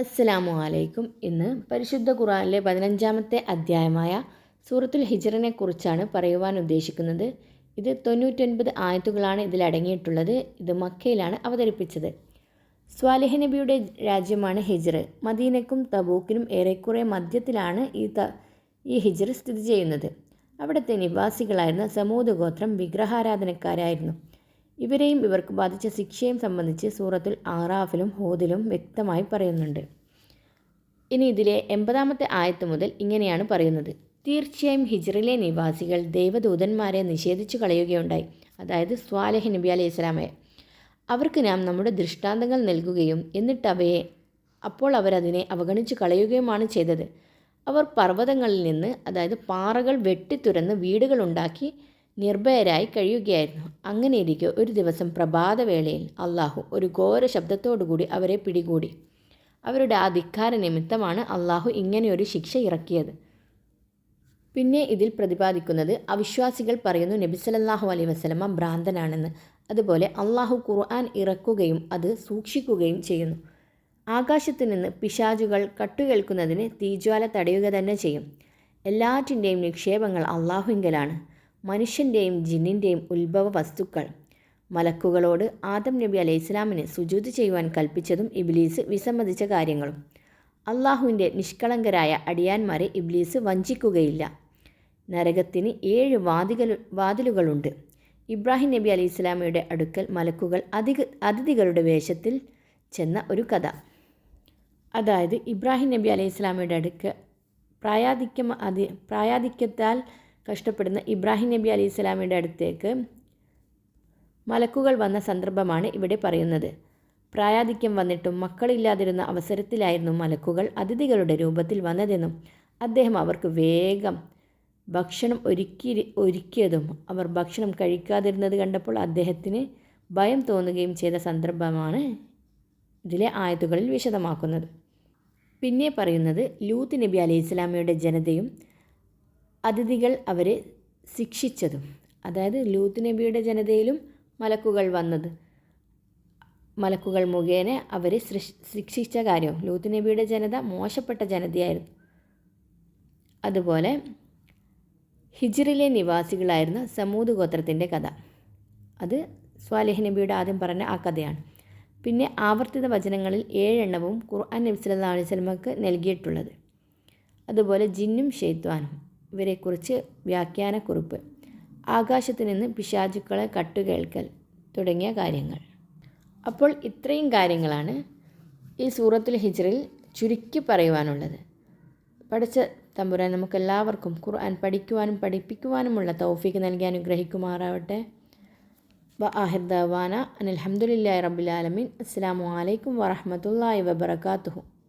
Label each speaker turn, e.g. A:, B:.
A: അസ്സലാമു അലൈക്കും ഇന്ന് പരിശുദ്ധ ഖുറാനിലെ പതിനഞ്ചാമത്തെ അധ്യായമായ സൂറത്തുൽ ഹിജറിനെ കുറിച്ചാണ് പറയുവാൻ ഉദ്ദേശിക്കുന്നത്. ഇത് തൊണ്ണൂറ്റൊൻപത് ആയത്തുകളാണ് ഇതിൽ അടങ്ങിയിട്ടുള്ളത്. ഇത് മക്കയിലാണ് അവതരിപ്പിച്ചത്. സ്വാലിഹ് നബിയുടെ രാജ്യമാണ് ഹിജർ. മദീനക്കും തബൂക്കിനും ഏറെക്കുറെ മധ്യത്തിലാണ് ഈ ത ഈ ഹിജർ സ്ഥിതി ചെയ്യുന്നത്. അവിടുത്തെ നിവാസികളായിരുന്ന സമൂത് ഗോത്രം വിഗ്രഹാരാധനക്കാരായിരുന്നു. ഇവരെയും ഇവർക്ക് ബാധിച്ച ശിക്ഷയും സംബന്ധിച്ച് സൂറത്തുൽ ആറാഫിലും ഹോദിലും വ്യക്തമായി പറയുന്നുണ്ട്. ഇനി ഇതിലെ എൺപതാമത്തെ ആയത്ത് മുതൽ ഇങ്ങനെയാണ് പറയുന്നത്. തീർച്ചയായും ഹിജ്റിലെ നിവാസികൾ ദൈവദൂതന്മാരെ നിഷേധിച്ചു കളയുകയുണ്ടായി. അതായത് സ്വാലഹ് നബി അലൈഹി ഇസ്ലാമയെ അവർക്ക് നാം നമ്മുടെ ദൃഷ്ടാന്തങ്ങൾ നൽകുകയും എന്നിട്ട് അവയെ അപ്പോൾ അവരതിനെ അവഗണിച്ചു കളയുകയുമാണ് ചെയ്തത്. അവർ പർവതങ്ങളിൽ നിന്ന് അതായത് പാറകൾ വെട്ടിത്തുരന്ന് വീടുകളുണ്ടാക്കി നിർഭയരായി കഴിയുകയായിരുന്നു. അങ്ങനെയിരിക്കെ ഒരു ദിവസം പ്രഭാതവേളയിൽ അള്ളാഹു ഒരു ഘോര ശബ്ദത്തോടുകൂടി അവരെ പിടികൂടി. അവരുടെ ആ ധിക്കാര നിമിത്തമാണ് അള്ളാഹു ഇങ്ങനെയൊരു ശിക്ഷ ഇറക്കിയത്. പിന്നെ ഇതിൽ പ്രതിപാദിക്കുന്നത് അവിശ്വാസികൾ പറയുന്നു നബി സല്ലല്ലാഹു അലൈഹി വസല്ലമ ഭ്രാന്തനാണെന്ന്. അതുപോലെ അള്ളാഹു ഖുർആൻ ഇറക്കുകയും അത് സൂക്ഷിക്കുകയും ചെയ്യുന്നു. ആകാശത്തു നിന്ന് പിശാചുകൾ കട്ടുകേൾക്കുന്നതിന് തീജ്വാല തടയുക തന്നെ ചെയ്യും. എല്ലാറ്റിന്റെയും നിക്ഷേപങ്ങൾ അള്ളാഹുങ്കലാണ് മനുഷ്യന്റെയും ജിന്നിന്റെയും ഉത്ഭവ വസ്തുക്കൾ മലക്കുകളോട് ആദം നബി അലൈഹി ഇസ്ലാമിന് സുജൂത് ചെയ്യുവാൻ കൽപ്പിച്ചതും ഇബ്ലീസ് വിസമ്മതിച്ച കാര്യങ്ങളും. അള്ളാഹുവിന്റെ നിഷ്കളങ്കരായ അടിയാന്മാരെ ഇബ്ലീസ് വഞ്ചിക്കുകയില്ല. നരകത്തിന് ഏഴ് വാതികൾ വാതിലുകളുണ്ട്. ഇബ്രാഹിം നബി അലൈഹി ഇസ്ലാമിയുടെ അടുക്കൽ മലക്കുകൾ അധിക അതിഥികളുടെ വേഷത്തിൽ ചെന്ന ഒരു കഥ. അതായത് ഇബ്രാഹിം നബി അലൈഹി ഇസ്ലാമിയുടെ അടുക്ക് പ്രായാധിക്യം അതി പ്രായാധിക്യത്താൽ കഷ്ടപ്പെടുന്ന ഇബ്രാഹിം നബി അലി ഇസ്ലാമിയുടെ അടുത്തേക്ക് മലക്കുകൾ വന്ന സന്ദർഭമാണ് ഇവിടെ പറയുന്നത്. പ്രായാധിക്യം വന്നിട്ടും മക്കളില്ലാതിരുന്ന അവസരത്തിലായിരുന്നു മലക്കുകൾ അതിഥികളുടെ രൂപത്തിൽ വന്നതെന്നും അദ്ദേഹം അവർക്ക് വേഗം ഭക്ഷണം ഒരുക്കി ഒരുക്കിയതും അവർ ഭക്ഷണം കഴിക്കാതിരുന്നത് കണ്ടപ്പോൾ അദ്ദേഹത്തിന് ഭയം തോന്നുകയും ചെയ്ത സന്ദർഭമാണ് ഇതിലെ ആയത്തുകളിൽ വിശദമാക്കുന്നത്. പിന്നെ പറയുന്നത് ലൂത്ത് നബി അലൈഹി ഇസ്ലാമിയുടെ ജനതയും അതിഥികൾ അവരെ ശിക്ഷിച്ചതും അതായത് ലൂത്ത് നബിയുടെ ജനതയിലും മലക്കുകൾ വന്നത്. മലക്കുകൾ മുഖേന അവരെ ശിക്ഷിച്ച കാര്യവും ലൂത്ത് നബിയുടെ ജനത മോശപ്പെട്ട ജനതയായിരുന്നു. അതുപോലെ ഹിജ്റിലെ നിവാസികളായിരുന്ന സമൂത് ഗോത്രത്തിന്റെ കഥ. അത് സ്വാലിഹ് നബിയുടെ ആദ്യം പറഞ്ഞ ആ കഥയാണ്. പിന്നെ ആവർത്തിത വചനങ്ങളിൽ ഏഴെണ്ണവും ഖുർആൻ നബി സല്ലല്ലാഹു അലൈഹി വസല്ലമക്ക് നൽകിയിട്ടുള്ളത്. അതുപോലെ ജിന്നും ഷെയ്ത്വാനും ഇവരെക്കുറിച്ച് വ്യാഖ്യാനക്കുറിപ്പ്. ആകാശത്തു നിന്ന് പിശാചുക്കളെ കട്ടുകേൾക്കൽ തുടങ്ങിയ കാര്യങ്ങൾ. അപ്പോൾ ഇത്രയും കാര്യങ്ങളാണ് ഈ സൂറത്തുൽ ഹിജ്റിൽ ചുരുക്കി പറയുവാനുള്ളത്. പഠിച്ച തമ്പുരാൻ നമുക്കെല്ലാവർക്കും ഖുർആൻ പഠിക്കുവാനും പഠിപ്പിക്കുവാനുമുള്ള തൗഫീക്ക് നൽകി അനുഗ്രഹിക്കുമാറാവട്ടെ. വ ആഹിർദാന അനിൽഹമുല്ലാ റബുലാലമീൻ അസ്സാം വലൈക്കും വാഹമത്തല്ലാ വബർക്കാത്തുഹു